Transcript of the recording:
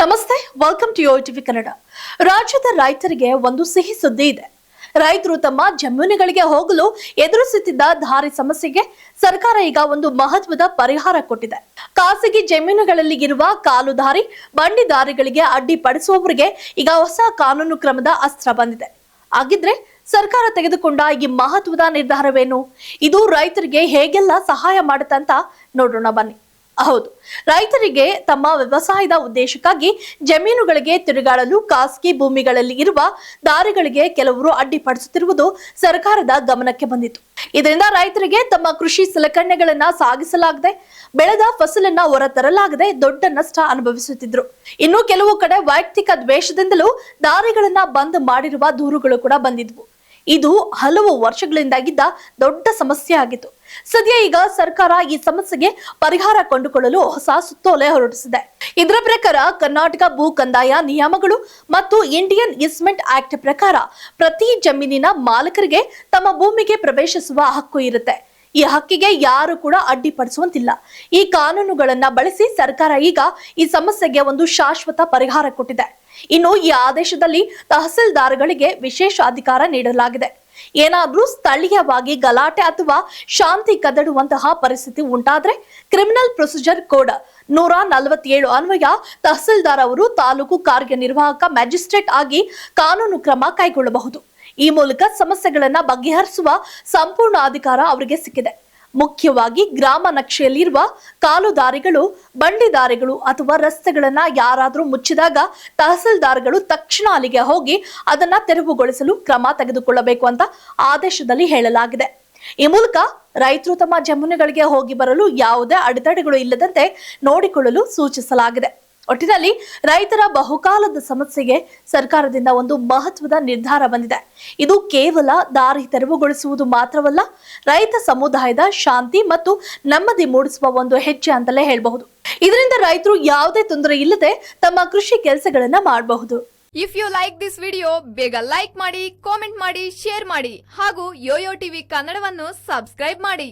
ನಮಸ್ತೆ welcome to Yo TV Kannada ರಾಜ್ಯದ ರೈತರಿಗೆ ಒಂದು ಸಿಹಿ ಸುದ್ದಿ ಇದೆ. ರೈತರು ತಮ್ಮ ಜಮೀನುಗಳಿಗೆ ಹೋಗಲು ಎದುರಿಸುತ್ತಿದ್ದ ದಾರಿ ಸಮಸ್ಯೆಗೆ ಸರ್ಕಾರ ಈಗ ಒಂದು ಮಹತ್ವದ ಪರಿಹಾರ ಕೊಟ್ಟಿದೆ. ಖಾಸಗಿ ಜಮೀನುಗಳಲ್ಲಿ ಇರುವ ಕಾಲು ದಾರಿ, ಬಂಡಿ ಅಡ್ಡಿಪಡಿಸುವವರಿಗೆ ಈಗ ಹೊಸ ಕಾನೂನು ಕ್ರಮದ ಅಸ್ತ್ರ ಬಂದಿದೆ. ಹಾಗಿದ್ರೆ ಸರ್ಕಾರ ತೆಗೆದುಕೊಂಡ ಈ ಮಹತ್ವದ ನಿರ್ಧಾರವೇನು? ಇದು ರೈತರಿಗೆ ಹೇಗೆಲ್ಲ ಸಹಾಯ ಮಾಡುತ್ತಂತ ನೋಡೋಣ ಬನ್ನಿ. ಹೌದು. ರೈತರಿಗೆ ತಮ್ಮ ವ್ಯವಸಾಯದ ಉದ್ದೇಶಕ್ಕಾಗಿ ಜಮೀನುಗಳಿಗೆ ತಿರುಗಾಡಲು ಖಾಸಗಿ ಭೂಮಿಗಳಲ್ಲಿ ಇರುವ ದಾರಿಗಳಿಗೆ ಕೆಲವರು ಅಡ್ಡಿಪಡಿಸುತ್ತಿರುವುದು ಸರ್ಕಾರದ ಗಮನಕ್ಕೆ ಬಂದಿತು ಇದರಿಂದ ರೈತರಿಗೆ ತಮ್ಮ ಕೃಷಿ ಸಲಕರಣೆಗಳನ್ನ ಸಾಗಿಸಲಾಗದೆ, ಬೆಳೆದ ಫಸಲನ್ನ ಹೊರತರಲಾಗದೆ ದೊಡ್ಡ ನಷ್ಟ ಅನುಭವಿಸುತ್ತಿದ್ರು. ಇನ್ನು ಕೆಲವು ಕಡೆ ವೈಯಕ್ತಿಕ ದ್ವೇಷದಿಂದಲೂ ದಾರಿಗಳನ್ನ ಬಂದ್ ಮಾಡಿರುವ ದೂರುಗಳು ಕೂಡ ಬಂದಿದ್ವು. ಇದು ಹಲವು ವರ್ಷಗಳಿಂದಾಗಿದ್ದ ದೊಡ್ಡ ಸಮಸ್ಯೆ ಆಗಿತ್ತು. ಸದ್ಯ ಈಗ ಸರ್ಕಾರ ಈ ಸಮಸ್ಯೆಗೆ ಪರಿಹಾರ ಕಂಡುಕೊಳ್ಳಲು ಹೊಸ ಸುತ್ತೋಲೆ ಹೊರಡಿಸಿದೆ ಇದರ ಪ್ರಕಾರ ಕರ್ನಾಟಕ ಭೂ ಕಂದಾಯ ನಿಯಮಗಳು ಮತ್ತು ಇಂಡಿಯನ್ ಇಸ್ಮೆಂಟ್ ಆಕ್ಟ್ ಪ್ರಕಾರ ಪ್ರತಿ ಜಮೀನಿನ ಮಾಲಕರಿಗೆ ತಮ್ಮ ಭೂಮಿಗೆ ಪ್ರವೇಶಿಸುವ ಹಕ್ಕು ಇರುತ್ತೆ. ಈ ಹಕ್ಕಿಗೆ ಯಾರು ಕೂಡ ಅಡ್ಡಿಪಡಿಸುವಂತಿಲ್ಲ. ಈ ಕಾನೂನುಗಳನ್ನ ಬಳಸಿ ಸರ್ಕಾರ ಈಗ ಈ ಸಮಸ್ಯೆಗೆ ಒಂದು ಶಾಶ್ವತ ಪರಿಹಾರ ಕೊಟ್ಟಿದೆ. ಇನ್ನು ಈ ಆದೇಶದಲ್ಲಿ ತಹಸೀಲ್ದಾರ್ಗಳಿಗೆ ವಿಶೇಷ ಅಧಿಕಾರ ನೀಡಲಾಗಿದೆ. ಏನಾದ್ರೂ ಸ್ಥಳೀಯವಾಗಿ ಗಲಾಟೆ ಅಥವಾ ಶಾಂತಿ ಕದಡುವಂತಹ ಪರಿಸ್ಥಿತಿ ಉಂಟಾದ್ರೆ ಕ್ರಿಮಿನಲ್ ಪ್ರೊಸೀಜರ್ ಕೋಡ್ ನೂರ ನಲವತ್ತೇಳು ಅನ್ವಯ ತಹಸೀಲ್ದಾರ್ ಅವರು ತಾಲೂಕು ಕಾರ್ಯನಿರ್ವಾಹಕ ಮ್ಯಾಜಿಸ್ಟ್ರೇಟ್ ಆಗಿ ಕಾನೂನು ಕ್ರಮ ಕೈಗೊಳ್ಳಬಹುದು. ಈ ಮೂಲಕ ಸಮಸ್ಯೆಗಳನ್ನ ಬಗೆಹರಿಸುವ ಸಂಪೂರ್ಣ ಅಧಿಕಾರ ಅವರಿಗೆ ಸಿಕ್ಕಿದೆ. ಮುಖ್ಯವಾಗಿ ಗ್ರಾಮ ನಕ್ಷೆಯಲ್ಲಿರುವ ಕಾಲು ದಾರಿಗಳು ಬಂಡಿ ದಾರಿಗಳು ಅಥವಾ ರಸ್ತೆಗಳನ್ನ ಯಾರಾದರೂ ಮುಚ್ಚಿದಾಗ ತಹಸೀಲ್ದಾರ್ಗಳು ತಕ್ಷಣ ಅಲ್ಲಿಗೆ ಹೋಗಿ ಅದನ್ನ ತೆರವುಗೊಳಿಸಲು ಕ್ರಮ ತೆಗೆದುಕೊಳ್ಳಬೇಕು ಅಂತ ಆದೇಶದಲ್ಲಿ ಹೇಳಲಾಗಿದೆ. ಈ ಮೂಲಕ ರೈತರು ತಮ್ಮ ಜಮೀನುಗಳಿಗೆ ಹೋಗಿ ಬರಲು ಯಾವುದೇ ಅಡೆತಡೆಗಳು ಇಲ್ಲದಂತೆ ನೋಡಿಕೊಳ್ಳಲು ಸೂಚಿಸಲಾಗಿದೆ. ಒಟ್ಟಿನಲ್ಲಿ ರೈತರ ಬಹುಕಾಲದ ಸಮಸ್ಯೆಗೆ ಸರ್ಕಾರದಿಂದ ಒಂದು ಮಹತ್ವದ ನಿರ್ಧಾರ ಬಂದಿದೆ. ಇದು ಕೇವಲ ದಾರಿ ತೆರವುಗೊಳಿಸುವುದು ಮಾತ್ರವಲ್ಲ, ರೈತ ಸಮುದಾಯದ ಶಾಂತಿ ಮತ್ತು ನೆಮ್ಮದಿ ಮೂಡಿಸುವ ಒಂದು ಹೆಜ್ಜೆ ಅಂತಲೇ ಹೇಳಬಹುದು. ಇದರಿಂದ ರೈತರು ಯಾವುದೇ ತೊಂದರೆ ಇಲ್ಲದೆ ತಮ್ಮ ಕೃಷಿ ಕೆಲಸಗಳನ್ನ ಮಾಡಬಹುದು. If you like this video ಬೇಗ ಲೈಕ್ ಮಾಡಿ ಕಾಮೆಂಟ್ ಮಾಡಿ ಶೇರ್ ಮಾಡಿ ಹಾಗೂ ಯೋಯೋ ಟಿವಿ ಕನ್ನಡವನ್ನು ಸಬ್ಸ್ಕ್ರೈಬ್ ಮಾಡಿ.